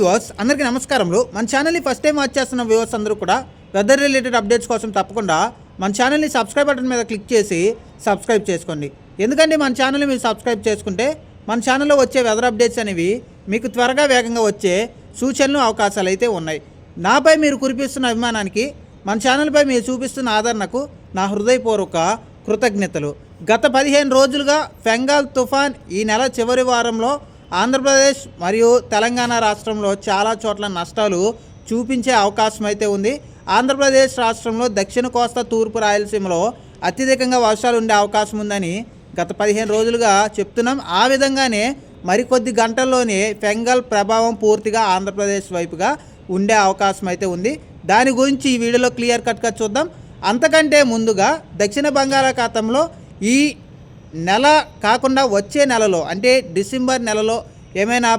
Viewers అందరికీ నమస్కారములు. మన ఛానల్ని ఫస్ట్ టైం వాచ్ చేస్తున్న వ్యూవర్స్ అందరూ కూడా వెదర్ రిలేటెడ్ అప్డేట్స్ కోసం తప్పకుండా మన ఛానల్ని సబ్స్క్రైబ్ బటన్ మీద క్లిక్ చేసి సబ్స్క్రైబ్ చేసుకోండి. ఎందుకంటే మన ఛానల్ని మీరు సబ్స్క్రైబ్ చేసుకుంటే మన ఛానల్లో వచ్చే వెదర్ అప్డేట్స్ అనేవి మీకు త్వరగా వేగంగా వచ్చే సూచనలు అవకాశాలు అయితే ఉన్నాయి. నాపై మీరు కురిపిస్తున్న అభిమానానికి మన ఛానల్పై మీరు చూపిస్తున్న ఆదరణకు నా హృదయపూర్వక కృతజ్ఞతలు. గత పదిహేను రోజులుగా ఫెంగాల్ తుఫాన్ ఈ నెల చివరి వారంలో ఆంధ్రప్రదేశ్ మరియు తెలంగాణ రాష్ట్రంలో చాలా చోట్ల నష్టాలు చూపించే అవకాశం అయితే ఉంది. ఆంధ్రప్రదేశ్ రాష్ట్రంలో దక్షిణ కోస్తా తూర్పు రాయలసీమలో అత్యధికంగా వర్షాలు ఉండే అవకాశం ఉందని గత పదిహేను రోజులుగా చెప్తున్నాం. ఆ విధంగానే మరికొద్ది గంటల్లోనే ఫెంగల్ ప్రభావం పూర్తిగా ఆంధ్రప్రదేశ్ వైపుగా ఉండే అవకాశం అయితే ఉంది. దాని గురించి ఈ వీడియోలో క్లియర్ కట్గా చూద్దాం. అంతకంటే ముందుగా దక్షిణ బంగాళాఖాతంలో ఈ నెల కాకుండా వచ్చే నెలలో అంటే డిసెంబర్ నెలలో ఏమైనా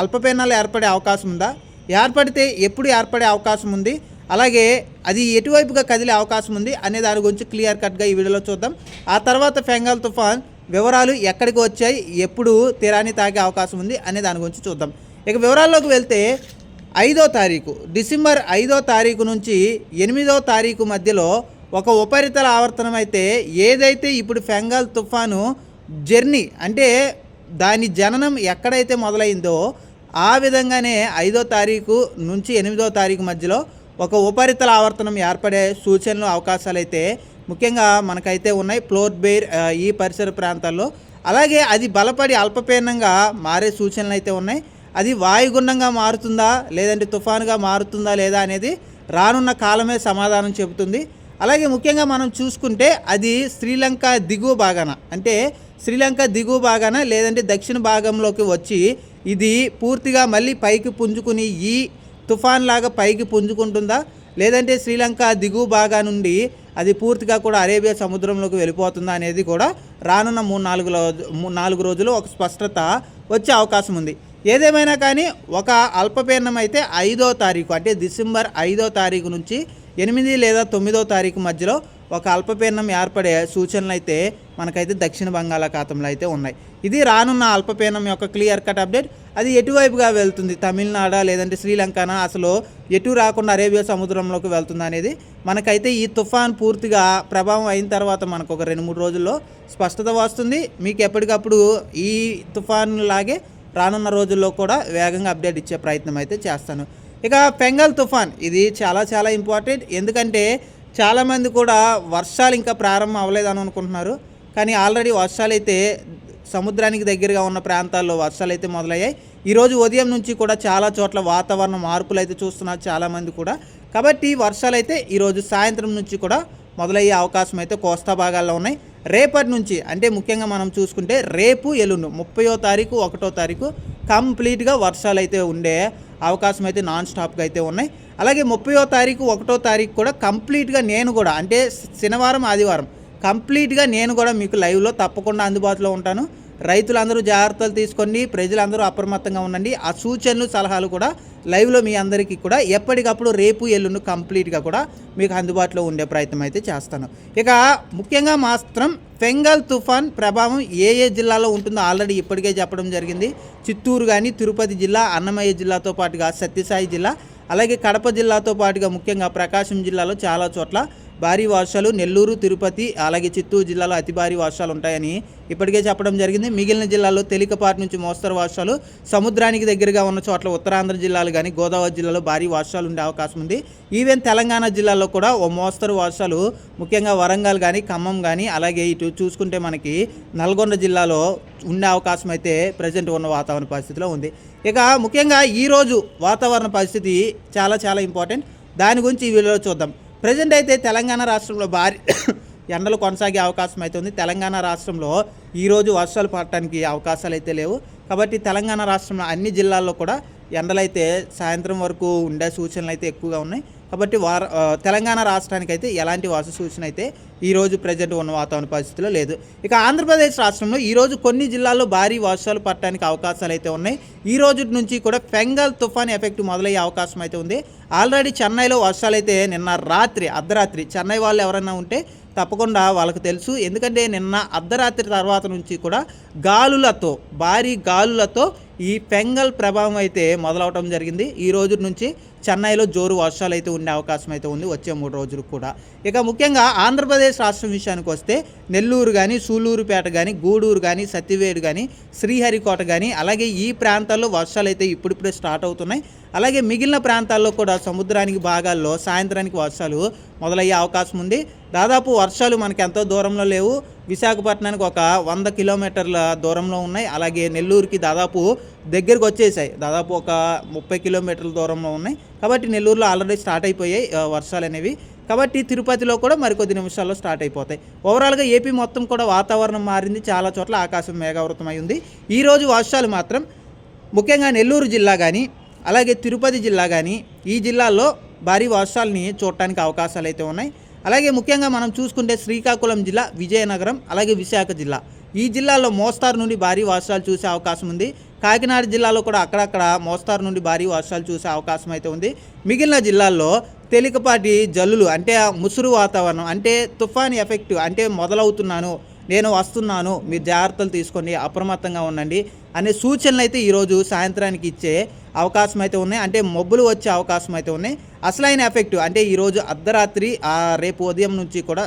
అల్పపీడనాలు ఏర్పడే అవకాశం ఉందా? ఏర్పడితే ఎప్పుడు ఏర్పడే అవకాశం ఉంది? అలాగే అది ఎటువైపుగా కదిలే అవకాశం ఉంది అనే దాని గురించి క్లియర్ కట్గా ఈ వీడియోలో చూద్దాం. ఆ తర్వాత ఫెంగాల్ తుఫాన్ వివరాలు ఎక్కడికి వచ్చాయి ఎప్పుడు తీరాన్ని తాగే అవకాశం ఉంది అనే దాని గురించి చూద్దాం. ఇక వివరాల్లోకి వెళ్తే ఐదో తారీఖు డిసెంబర్ ఐదో తారీఖు నుంచి ఎనిమిదో తారీఖు మధ్యలో ఒక ఉపరితల ఆవర్తనం అయితే ఏదైతే ఇప్పుడు ఫెంగాల్ తుఫాను జర్నీ అంటే దాని జననం ఎక్కడైతే మొదలైందో ఆ విధంగానే ఐదో తారీఖు నుంచి ఎనిమిదో తారీఖు మధ్యలో ఒక ఉపరితల ఆవర్తనం ఏర్పడే సూచనలు అవకాశాలు అయితే ముఖ్యంగా మనకైతే ఉన్నాయి. ఫ్లోర్ బెయిర్ ఈ పరిసర ప్రాంతాల్లో. అలాగే అది బలపడి అల్పపీడనంగా మారే సూచనలు అయితే ఉన్నాయి. అది వాయుగుండంగా మారుతుందా లేదంటే తుఫానుగా మారుతుందా లేదా అనేది రానున్న కాలమే సమాధానం చెబుతుంది. అలాగే ముఖ్యంగా మనం చూసుకుంటే అది శ్రీలంక దిగువ భాగాన అంటే శ్రీలంక దిగువ భాగాన లేదంటే దక్షిణ భాగంలోకి వచ్చి ఇది పూర్తిగా మళ్ళీ పైకి పుంజుకుని ఈ తుఫాన్ లాగా పైకి పుంజుకుంటుందా? లేదంటే శ్రీలంక దిగువ భాగా నుండి అది పూర్తిగా కూడా అరేబియా సముద్రంలోకి వెళ్ళిపోతుందా అనేది కూడా రానున్న మూడు నాలుగు రోజు నాలుగు రోజులు ఒక స్పష్టత వచ్చే అవకాశం ఉంది. ఏదేమైనా కానీ ఒక అల్పపీడనం అయితే ఐదో తారీఖు అంటే డిసెంబర్ ఐదో తారీఖు నుంచి ఎనిమిది లేదా తొమ్మిదో తారీఖు మధ్యలో ఒక అల్పపీడనం ఏర్పడే సూచనలు అయితే మనకైతే దక్షిణ బంగాళాఖాతంలో అయితే ఉన్నాయి. ఇది రానున్న అల్పపీడనం యొక్క క్లియర్ కట్ అప్డేట్. అది ఎటువైపుగా వెళ్తుంది? తమిళనాడు లేదంటే శ్రీలంకన? అసలు ఎటు రాకుండా అరేబియా సముద్రంలోకి వెళ్తుంది అనేది మనకైతే ఈ తుఫాన్ పూర్తిగా ప్రభావం అయిన తర్వాత మనకు ఒక రెండు మూడు రోజుల్లో స్పష్టత వస్తుంది. మీకు ఎప్పటికప్పుడు ఈ తుఫాన్ లాగే రానున్న రోజుల్లో కూడా వేగంగా అప్డేట్ ఇచ్చే ప్రయత్నం అయితే చేస్తాను. ఇక పెంగల్ తుఫాన్ ఇది చాలా చాలా ఇంపార్టెంట్. ఎందుకంటే చాలామంది కూడా వర్షాలు ఇంకా ప్రారంభం అవ్వలేదని అనుకుంటున్నారు. కానీ ఆల్రెడీ వర్షాలు అయితే సముద్రానికి దగ్గరగా ఉన్న ప్రాంతాల్లో వర్షాలు అయితే మొదలయ్యాయి ఈరోజు ఉదయం నుంచి కూడా చాలా చోట్ల వాతావరణ మార్పులు అయితే చూస్తున్నారు చాలామంది కూడా. కాబట్టి వర్షాలు అయితే ఈరోజు సాయంత్రం నుంచి కూడా మొదలయ్యే అవకాశం అయితే కోస్తా భాగాల్లో ఉన్నాయి. రేపటి నుంచి అంటే ముఖ్యంగా మనం చూసుకుంటే రేపు ఎల్లుండు ముప్పయో తారీఖు ఒకటో తారీఖు కంప్లీట్గా వర్షాలు అయితే ఉండే అవకాశం అయితే నాన్ స్టాప్గా అయితే ఉన్నాయి. అలాగే ముప్పయో తారీఖు ఒకటో తారీఖు కూడా కంప్లీట్గా నేను కూడా అంటే శనివారం ఆదివారం కంప్లీట్గా నేను కూడా మీకు లైవ్లో తప్పకుండా అందుబాటులో ఉంటాను. రైతులందరూ జాగ్రత్తలు తీసుకోండి ప్రజలందరూ అప్రమత్తంగా ఉండండి. ఆ సూచనలు సలహాలు కూడా లైవ్లో మీ అందరికీ కూడా ఎప్పటికప్పుడు రేపు ఎల్లుండి కంప్లీట్గా కూడా మీకు అందుబాటులో ఉండే ప్రయత్నం అయితే చేస్తాను. ఇక ముఖ్యంగా మాత్రం ఫెంగల్ తుఫాన్ ప్రభావం ఏ ఏ జిల్లాలో ఉంటుందో ఆల్రెడీ ఇప్పటికే చెప్పడం జరిగింది. చిత్తూరు కానీ తిరుపతి జిల్లా అన్నమయ్య జిల్లాతో పాటుగా సత్యసాయి జిల్లా అలాగే కడప జిల్లాతో పాటుగా ముఖ్యంగా ప్రకాశం జిల్లాలో చాలా చోట్ల భారీ వర్షాలు నెల్లూరు తిరుపతి అలాగే చిత్తూరు జిల్లాలో అతి భారీ వర్షాలు ఉంటాయని ఇప్పటికే చెప్పడం జరిగింది. మిగిలిన జిల్లాల్లో తేలికపాటి నుంచి మోస్తరు వర్షాలు సముద్రానికి దగ్గరగా ఉన్న చోట్ల ఉత్తరాంధ్ర జిల్లాలు కానీ గోదావరి జిల్లాలో భారీ వర్షాలు ఉండే అవకాశం ఉంది. ఈవెన్ తెలంగాణ జిల్లాలో కూడా ఓ మోస్తరు వర్షాలు ముఖ్యంగా వరంగల్ కానీ ఖమ్మం కానీ అలాగే ఇటు చూసుకుంటే మనకి నల్గొండ జిల్లాలో ఉండే అవకాశం అయితే ప్రజెంట్ ఉన్న వాతావరణ పరిస్థితిలో ఉంది. ఇక ముఖ్యంగా ఈరోజు వాతావరణ పరిస్థితి చాలా చాలా ఇంపార్టెంట్. దాని గురించి ఈ వీడియోలో చూద్దాం. ప్రజెంట్ అయితే తెలంగాణ రాష్ట్రంలో భారీ ఎండలు కొనసాగే అవకాశం అయితే ఉంది. తెలంగాణ రాష్ట్రంలో ఈరోజు వర్షాలు పడటానికి అవకాశాలు అయితే లేవు. కాబట్టి తెలంగాణ రాష్ట్రంలో అన్ని జిల్లాల్లో కూడా ఎండలైతే సాయంత్రం వరకు ఉండే సూచనలు అయితే ఎక్కువగా ఉన్నాయి. కాబట్టి వార తెలంగాణ రాష్ట్రానికి అయితే ఎలాంటి వర్ష సూచన అయితే ఈరోజు ప్రజెంట్ ఉన్న వాతావరణ పరిస్థితిలో లేదు. ఇక ఆంధ్రప్రదేశ్ రాష్ట్రంలో ఈరోజు కొన్ని జిల్లాల్లో భారీ వర్షాలు పడటానికి అవకాశాలు అయితే ఉన్నాయి. ఈ రోజు నుంచి కూడా ఫెంగల్ తుఫాన్ ఎఫెక్ట్ మొదలయ్యే అవకాశం అయితే ఉంది. ఆల్రెడీ చెన్నైలో వర్షాలు అయితే నిన్న రాత్రి అర్ధరాత్రి చెన్నై వాళ్ళు ఎవరైనా ఉంటే తప్పకుండా వాళ్ళకు తెలుసు. ఎందుకంటే నిన్న అర్ధరాత్రి తర్వాత నుంచి కూడా గాలులతో భారీ గాలులతో ఈ పెంగల్ ప్రభావం అయితే మొదలవటం జరిగింది. ఈ రోజు నుంచి చెన్నైలో జోరు వర్షాలు అయితే ఉండే అవకాశం అయితే ఉంది. వచ్చే మూడు రోజులు కూడా. ఇక ముఖ్యంగా ఆంధ్రప్రదేశ్ రాష్ట్రం విషయానికి వస్తే నెల్లూరు కానీ సూలూరుపేట కానీ గూడూరు కానీ సత్యవేడు కానీ శ్రీహరికోట కానీ అలాగే ఈ ప్రాంతాల్లో వర్షాలు అయితే ఇప్పుడిప్పుడే స్టార్ట్ అవుతున్నాయి. అలాగే మిగిలిన ప్రాంతాల్లో కూడా సముద్రానికి భాగాల్లో సాయంత్రానికి వర్షాలు మొదలయ్యే అవకాశం ఉంది. దాదాపు వర్షాలు మనకి ఎంతో దూరంలో లేవు. విశాఖపట్నానికి ఒక వంద కిలోమీటర్ల దూరంలో ఉన్నాయి. అలాగే నెల్లూరుకి దాదాపు దగ్గరికి వచ్చేసాయి. దాదాపు ఒక ముప్పై కిలోమీటర్ల దూరంలో ఉన్నాయి. కాబట్టి నెల్లూరులో ఆల్రెడీ స్టార్ట్ అయిపోయాయి వర్షాలు అనేవి. కాబట్టి తిరుపతిలో కూడా మరికొద్ది నిమిషాల్లో స్టార్ట్ అయిపోతాయి. ఓవరాల్గా ఏపీ మొత్తం కూడా వాతావరణం మారింది. చాలా చోట్ల ఆకాశం మేఘావృతమై ఉంది. ఈరోజు వర్షాలు మాత్రం ముఖ్యంగా నెల్లూరు జిల్లా కానీ అలాగే తిరుపతి జిల్లా కానీ ఈ జిల్లాల్లో భారీ వర్షాలని చూడటానికి అవకాశాలు అయితే ఉన్నాయి. అలాగే ముఖ్యంగా మనం చూసుకుంటే శ్రీకాకుళం జిల్లా విజయనగరం అలాగే విశాఖ జిల్లా. ఈ జిల్లాలో మోస్తారు నుండి భారీ వర్షాలు చూసే అవకాశం ఉంది. కాకినాడ జిల్లాలో కూడా అక్కడక్కడ మోస్తారు నుండి భారీ వర్షాలు చూసే అవకాశం అయితే ఉంది. మిగిలిన జిల్లాల్లో తేలికపాటి జల్లులు అంటే ఆ ముసురు వాతావరణం అంటే తుఫాన్ ఎఫెక్ట్ అంటే మొదలవుతున్నాను నేను వస్తున్నాను మీరు జాగ్రత్తలు తీసుకోండి అప్రమత్తంగా ఉండండి అనే సూచనలు అయితే ఈరోజు సాయంత్రానికి ఇచ్చే అవకాశం అయితే ఉన్నాయి. అంటే మబ్బులు వచ్చే అవకాశం అయితే ఉన్నాయి. అసలైన ఎఫెక్ట్ అంటే ఈరోజు అర్ధరాత్రి ఆ రేపు ఉదయం నుంచి కూడా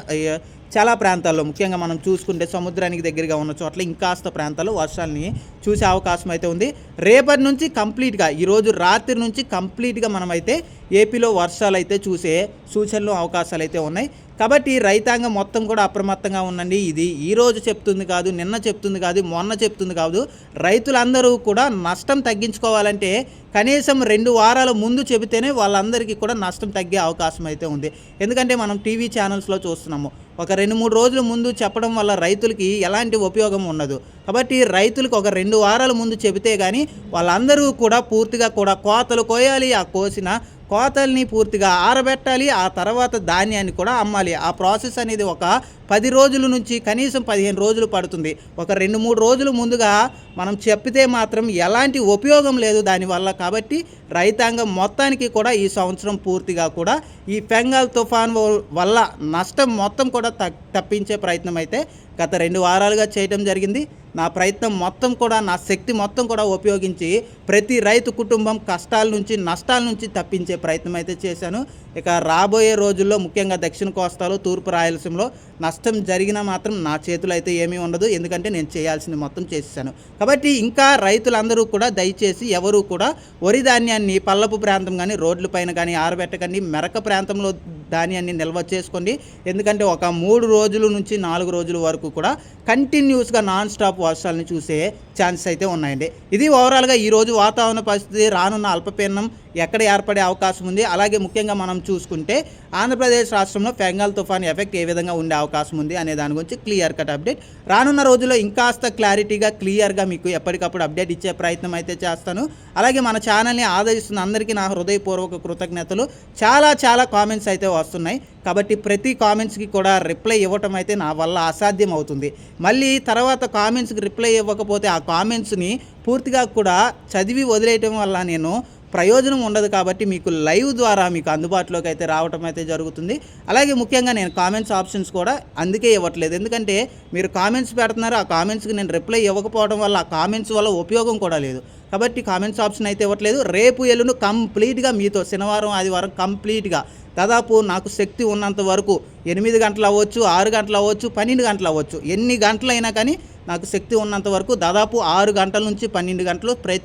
చాలా ప్రాంతాల్లో ముఖ్యంగా మనం చూసుకుంటే సముద్రానికి దగ్గరగా ఉన్న చోట్ల ఇంకాస్త ప్రాంతాల్లో వర్షాలని చూసే అవకాశం అయితే ఉంది. రేపటి నుంచి కంప్లీట్గా ఈరోజు రాత్రి నుంచి కంప్లీట్గా మనమైతే ఏపీలో వర్షాలు అయితే చూసే సూచనలు అవకాశాలు అయితే ఉన్నాయి. కాబట్టి రైతాంగం మొత్తం కూడా అప్రమత్తంగా ఉండండి ఇది ఈ రోజు చెప్తుంది కాదు నిన్న చెప్తుంది కాదు మొన్న చెప్తుంది కాదు. రైతులందరూ కూడా నష్టం తగ్గించుకోవాలంటే కనీసం రెండు వారాల ముందు చెబితేనే వాళ్ళందరికీ కూడా నష్టం తగ్గే అవకాశం అయితే ఉంది. ఎందుకంటే మనం టీవీ ఛానల్స్లో చూస్తున్నాము. ఒక రెండు మూడు రోజుల ముందు చెప్పడం వల్ల రైతులకి ఎలాంటి ఉపయోగం ఉండదు. కాబట్టి రైతులకు ఒక రెండు వారాల ముందు చెబితే కానీ వాళ్ళందరూ కూడా పూర్తిగా కూడా కోతలు కోయాలి ఆ కోసిన కోతల్ని పూర్తిగా ఆరబెట్టాలి ఆ తర్వాత ధాన్యాన్ని కూడా అమ్మాలి. ఆ ప్రాసెస్ అనేది ఒక పది రోజుల నుంచి కనీసం పదిహేను రోజులు పడుతుంది. ఒక రెండు మూడు రోజులు ముందుగా మనం చెప్పితే మాత్రం ఎలాంటి ఉపయోగం లేదు దానివల్ల కాబట్టి రైతాంగం మొత్తానికి కూడా ఈ సంవత్సరం పూర్తిగా కూడా ఈ బెంగాల్ తుఫాన్ వల్ల నష్టం మొత్తం కూడా తప్పించే ప్రయత్నం అయితే గత రెండు వారాలుగా చేయడం జరిగింది. నా ప్రయత్నం మొత్తం కూడా నా శక్తి మొత్తం కూడా ఉపయోగించి ప్రతి రైతు కుటుంబం కష్టాల నుంచి నష్టాల నుంచి తప్పించే ప్రయత్నం అయితే చేశాను. ఇక రాబోయే రోజుల్లో ముఖ్యంగా దక్షిణ కోస్తాలో తూర్పు రాయలసీమలో నష్టం జరిగినా మాత్రం నా చేతులు అయితే ఏమీ ఉండదు. ఎందుకంటే నేను చేయాల్సింది మొత్తం చేశాను కాబట్టి ఇంకా రైతులందరూ కూడా దయచేసి ఎవరు కూడా వరి ధాన్యాన్ని పల్లపు ప్రాంతం కానీ రోడ్లపైన కానీ ఆరబెట్టకండి. మెరక ప్రాంతంలో ధాన్యాన్ని నిల్వ చేసుకోండి. ఎందుకంటే ఒక మూడు రోజుల నుంచి నాలుగు రోజుల వరకు కూడా కంటిన్యూస్గా నాన్ స్టాప్ వర్షాలని చూసే ఛాన్సెస్ అయితే ఉన్నాయండి. ఇది ఓవరాల్గా ఈరోజు వాతావరణ పరిస్థితి రానున్న అల్పపీడనం ఎక్కడ ఏర్పడే అవకాశం ఉంది. అలాగే ముఖ్యంగా మనం చూసుకుంటే ఆంధ్రప్రదేశ్ రాష్ట్రంలో ఫెంగల్ తుఫాన్ ఎఫెక్ట్ ఏ విధంగా ఉండే అవకాశం ఉంది అనే దాని గురించి క్లియర్ కట్ అప్డేట్. రానున్న రోజుల్లో ఇంకాస్త క్లారిటీగా క్లియర్గా మీకు ఎప్పటికప్పుడు అప్డేట్ ఇచ్చే ప్రయత్నం అయితే చేస్తాను. అలాగే మన ఛానల్ని ఆదరిస్తున్న అందరికీ నా హృదయపూర్వక కృతజ్ఞతలు. చాలా చాలా కామెంట్స్ అయితే వస్తున్నాయి. కాబట్టి ప్రతి కామెంట్స్కి కూడా రిప్లై ఇవ్వటం అయితే నా వల్ల అసాధ్యం అవుతుంది. మళ్ళీ తర్వాత కామెంట్స్కి రిప్లై ఇవ్వకపోతే ఆ కామెంట్స్ని పూర్తిగా కూడా చదివి వదిలేయటం వల్ల నేను ప్రయోజనం ఉండదు కాబట్టి మీకు లైవ్ ద్వారా మీకు అందుబాటులోకి అయితే రావటం అయితే జరుగుతుంది. అలాగే ముఖ్యంగా నేను కామెంట్స్ ఆప్షన్స్ కూడా అందుకే ఇవ్వట్లేదు. ఎందుకంటే మీరు కామెంట్స్ పెడుతున్నారు ఆ కామెంట్స్కి నేను రిప్లై ఇవ్వకపోవడం వల్ల ఆ కామెంట్స్ వల్ల ఉపయోగం కూడా లేదు. కాబట్టి కామెంట్స్ ఆప్షన్ అయితే ఇవ్వట్లేదు. రేపు ఎల్లును కంప్లీట్గా మీతో శనివారం ఆదివారం కంప్లీట్గా దాదాపు నాకు శక్తి ఉన్నంత వరకు ఎనిమిది గంటలు అవ్వచ్చు ఆరు గంటలు అవ్వచ్చు పన్నెండు గంటలు అవ్వచ్చు. ఎన్ని గంటలైనా కానీ నాకు శక్తి ఉన్నంత వరకు దాదాపు ఆరు గంటల నుంచి పన్నెండు గంటలు ప్ర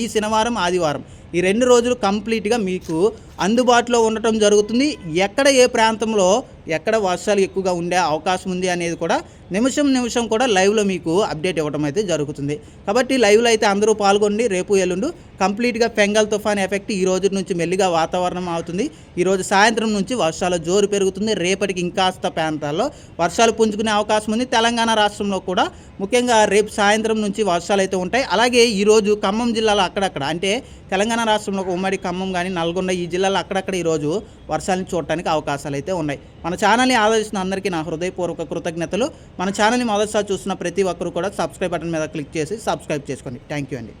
ఈ శనివారం ఆదివారం ఈ రెండు రోజులు కంప్లీట్గా మీకు అందుబాటులో ఉండటం జరుగుతుంది. ఎక్కడ ఏ ప్రాంతంలో ఎక్కడ వర్షాలు ఎక్కువగా ఉండే అవకాశం ఉంది అనేది కూడా నిమిషం నిమిషం కూడా లైవ్లో మీకు అప్డేట్ ఇవ్వడం అయితే జరుగుతుంది. కాబట్టి లైవ్లో అయితే అందరూ పాల్గొండి రేపు ఎల్లుండు కంప్లీట్గా ఫెంగల్ తుఫాన్ ఎఫెక్ట్ ఈ రోజు నుంచి మెల్లిగా వాతావరణం అవుతుంది. ఈరోజు సాయంత్రం నుంచి వర్షాల జోరు పెరుగుతుంది. రేపటికి ఇంకాస్త ప్రాంతాల్లో వర్షాలు పుంజుకునే అవకాశం ఉంది. తెలంగాణ రాష్ట్రంలో కూడా ముఖ్యంగా రేపు సాయంత్రం నుంచి వర్షాలు అయితే ఉంటాయి. అలాగే ఈరోజు ఖమ్మం జిల్లాలో అక్కడక్కడ అంటే తెలంగాణ రాష్ట్రంలో ఉమ్మడి ఖమ్మం కానీ నల్గొండ ఈ జిల్లాలో అక్కడక్కడ ఈరోజు వర్షాలను చూడటానికి అవకాశాలు అయితే ఉన్నాయి. మన ఛానల్ని ఆదరిస్తున్న అందరికీ నా హృదయపూర్వక కృతజ్ఞతలు. మన ఛానల్ని మొదటిసారి చూస్తున్న ప్రతి ఒక్కరు కూడా సబ్స్క్రైబ్ బటన్ మీద క్లిక్ చేసి సబ్స్క్రైబ్ చేసుకోండి. థ్యాంక్ యూ అండి.